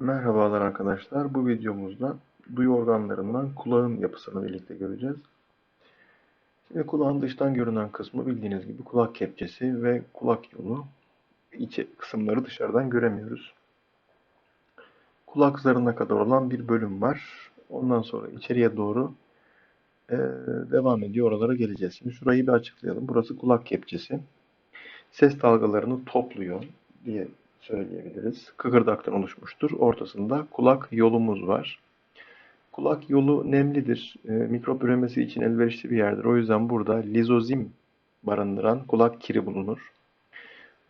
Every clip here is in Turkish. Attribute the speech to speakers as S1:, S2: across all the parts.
S1: Merhabalar arkadaşlar. Bu videomuzda duyu organlarından kulağın yapısını birlikte göreceğiz. Şimdi kulağın dıştan görünen kısmı bildiğiniz gibi kulak kepçesi ve kulak yolu. İç kısımları dışarıdan göremiyoruz. Kulak zarına kadar olan bir bölüm var. Ondan sonra içeriye doğru eee, devam ediyor. Oralara geleceğiz. Şimdi şurayı bir açıklayalım. Burası kulak kepçesi. Ses dalgalarını topluyor diye söyleyebiliriz. Kıkırdaktan oluşmuştur. Ortasında kulak yolumuz var. Kulak yolu nemlidir. E, mikrop üremesi için elverişli bir yerdir. O yüzden burada lizozim barındıran kulak kiri bulunur.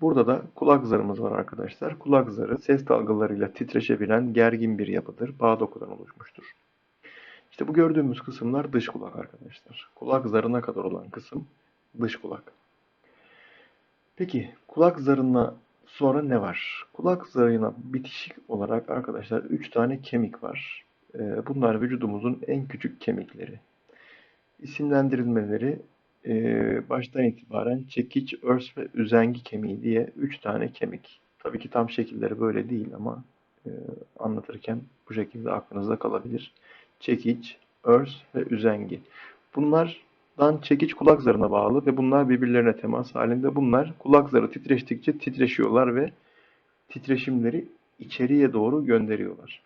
S1: Burada da kulak zarımız var arkadaşlar. Kulak zarı ses dalgalarıyla titreşebilen gergin bir yapıdır. Bağ dokudan oluşmuştur. İşte bu gördüğümüz kısımlar dış kulak arkadaşlar. Kulak zarına kadar olan kısım dış kulak. Peki kulak zarına sonra ne var? Kulak zarına bitişik olarak arkadaşlar 3 tane kemik var. Ee, Bunlar vücudumuzun en küçük kemikleri. İsimlendirilmeleri e, baştan itibaren çekiç, örs ve üzengi kemiği diye 3 tane kemik. Tabii ki tam şekilleri böyle değil ama e, anlatırken bu şekilde aklınızda kalabilir. Çekiç, örs ve üzengi. Bunlardan çekiç kulak zarına bağlı ve bunlar birbirlerine temas halinde. Bunlar kulak zarı titreştikçe titreşiyorlar ve titreşimleri içeriye doğru gönderiyorlar.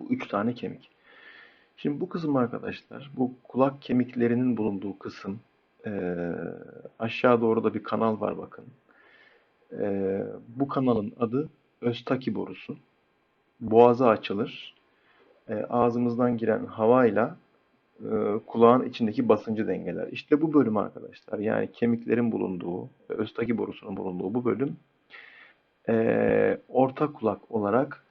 S1: Bu üç tane kemik. Şimdi bu kısım arkadaşlar, bu kulak kemiklerinin bulunduğu kısım eee, aşağı doğru da bir kanal var bakın. Eee, bu kanalın adı Östaki borusu. Boğaza açılır. Eee, ağzımızdan giren havayla e, kulağın içindeki basıncı dengeler. İşte bu bölüm arkadaşlar. Yani kemiklerin bulunduğu, östaki borusunun bulunduğu bu bölüm e, orta kulak olarak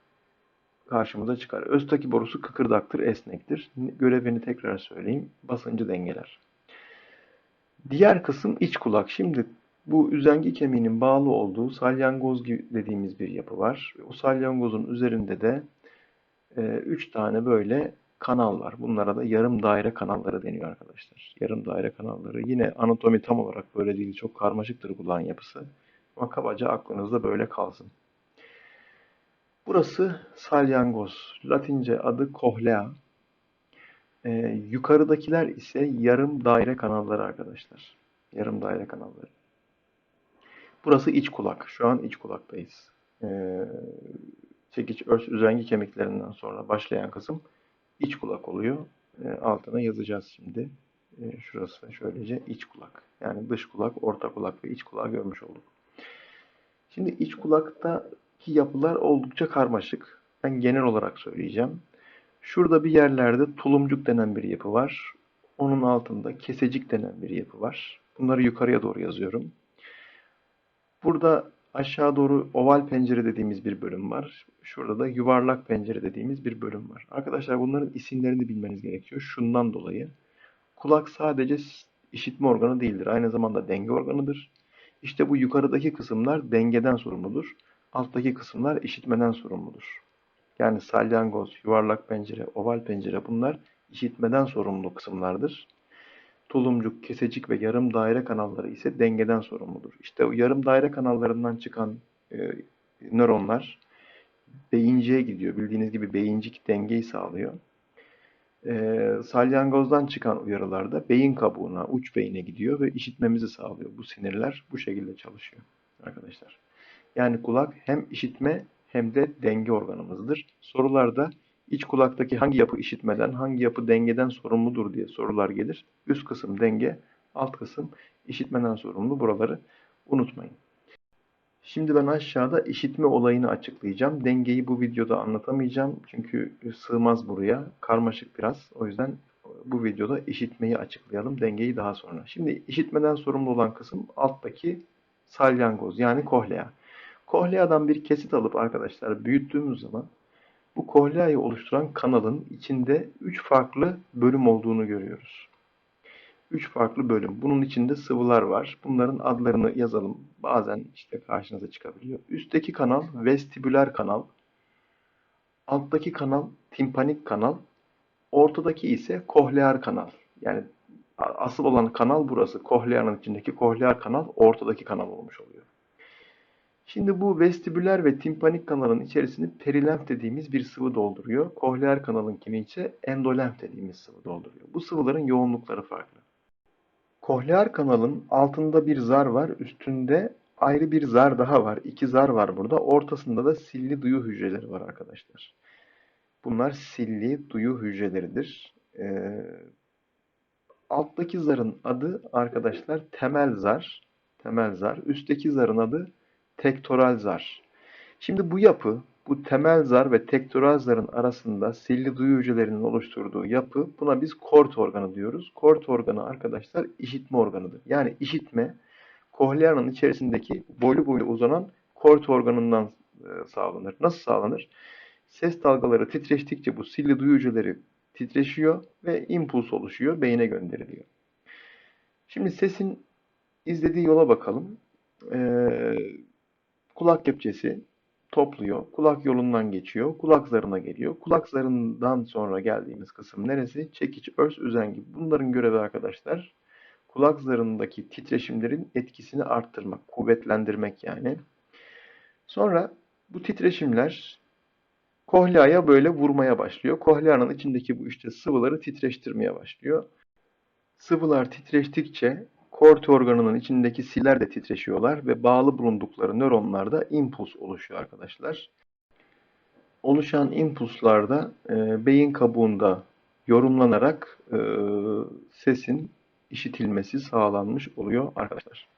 S1: karşımıza çıkar. Östaki borusu kıkırdaktır, esnektir. Görevini tekrar söyleyeyim. Basıncı dengeler. Diğer kısım iç kulak. Şimdi bu üzengi kemiğinin bağlı olduğu salyangoz dediğimiz bir yapı var. O salyangozun üzerinde de 3 tane böyle kanal var. Bunlara da yarım daire kanalları deniyor arkadaşlar. Yarım daire kanalları. Yine anatomi tam olarak böyle değil. Çok karmaşıktır kulağın yapısı. Ama kabaca aklınızda böyle kalsın. Burası salyangoz. Latince adı kohlea. Ee, yukarıdakiler ise yarım daire kanalları arkadaşlar. Yarım daire kanalları. Burası iç kulak. Şu an iç kulaktayız. Ee, çekiç, örs, üzengi kemiklerinden sonra başlayan kısım iç kulak oluyor. E, altına yazacağız şimdi. E, şurası şöylece iç kulak. Yani dış kulak, orta kulak ve iç kulağı görmüş olduk. Şimdi iç kulaktaki yapılar oldukça karmaşık. Ben genel olarak söyleyeceğim. Şurada bir yerlerde tulumcuk denen bir yapı var. Onun altında kesecik denen bir yapı var. Bunları yukarıya doğru yazıyorum. Burada aşağı doğru oval pencere dediğimiz bir bölüm var. Şurada da yuvarlak pencere dediğimiz bir bölüm var. Arkadaşlar bunların isimlerini bilmeniz gerekiyor. Şundan dolayı. Kulak sadece işitme organı değildir. Aynı zamanda denge organıdır. İşte bu yukarıdaki kısımlar dengeden sorumludur. Alttaki kısımlar işitmeden sorumludur. Yani salyangoz, yuvarlak pencere, oval pencere bunlar işitmeden sorumlu kısımlardır. Tulumcuk, kesecik ve yarım daire kanalları ise dengeden sorumludur. İşte o yarım daire kanallarından çıkan e, nöronlar beyinciğe gidiyor. Bildiğiniz gibi beyincik dengeyi sağlıyor. E, salyangozdan çıkan uyarılar da beyin kabuğuna, uç beyine gidiyor ve işitmemizi sağlıyor. Bu sinirler bu şekilde çalışıyor arkadaşlar. Yani kulak hem işitme hem de denge organımızdır. Sorularda iç kulaktaki hangi yapı işitmeden, hangi yapı dengeden sorumludur diye sorular gelir. Üst kısım denge, alt kısım işitmeden sorumlu. Buraları unutmayın. Şimdi ben aşağıda işitme olayını açıklayacağım. Dengeyi bu videoda anlatamayacağım. Çünkü sığmaz buraya. Karmaşık biraz. O yüzden bu videoda işitmeyi açıklayalım. Dengeyi daha sonra. Şimdi işitmeden sorumlu olan kısım alttaki salyangoz yani kohlea. Kohleadan bir kesit alıp arkadaşlar büyüttüğümüz zaman bu kohleayı oluşturan kanalın içinde 3 farklı bölüm olduğunu görüyoruz. 3 farklı bölüm. Bunun içinde sıvılar var. Bunların adlarını yazalım. Bazen işte karşınıza çıkabiliyor. Üstteki kanal vestibüler kanal. Alttaki kanal timpanik kanal. Ortadaki ise kohlear kanal. Yani asıl olan kanal burası. Kohleanın içindeki kohlear kanal ortadaki kanal olmuş oluyor. Şimdi bu vestibüler ve timpanik kanalın içerisini perilenf dediğimiz bir sıvı dolduruyor. Kohleer kanalınkini ise endolenf dediğimiz sıvı dolduruyor. Bu sıvıların yoğunlukları farklı. Kohleer kanalın altında bir zar var, üstünde ayrı bir zar daha var. İki zar var burada. Ortasında da silli duyu hücreleri var arkadaşlar. Bunlar silli duyu hücreleridir. Ee, alttaki zarın adı arkadaşlar temel zar. Temel zar. Üstteki zarın adı tektoral zar. Şimdi bu yapı, bu temel zar ve tektoral zarın arasında silli duyu hücrelerinin oluşturduğu yapı, buna biz kort organı diyoruz. Kort organı arkadaşlar işitme organıdır. Yani işitme, kohleanın içerisindeki boylu boylu uzanan kort organından e, sağlanır. Nasıl sağlanır? Ses dalgaları titreştikçe bu silli duyu hücreleri titreşiyor ve impuls oluşuyor, beyine gönderiliyor. Şimdi sesin izlediği yola bakalım. Ee, kulak kepçesi topluyor, kulak yolundan geçiyor, kulak zarına geliyor. Kulak zarından sonra geldiğimiz kısım neresi? Çekiç, örs, üzengi. Bunların görevi arkadaşlar kulak zarındaki titreşimlerin etkisini arttırmak, kuvvetlendirmek yani. Sonra bu titreşimler kohleaya böyle vurmaya başlıyor. Kohleanın içindeki bu işte sıvıları titreştirmeye başlıyor. Sıvılar titreştikçe kort organının içindeki siller de titreşiyorlar ve bağlı bulundukları nöronlarda impuls oluşuyor arkadaşlar. Oluşan impulslarda e, beyin kabuğunda yorumlanarak e, sesin işitilmesi sağlanmış oluyor arkadaşlar.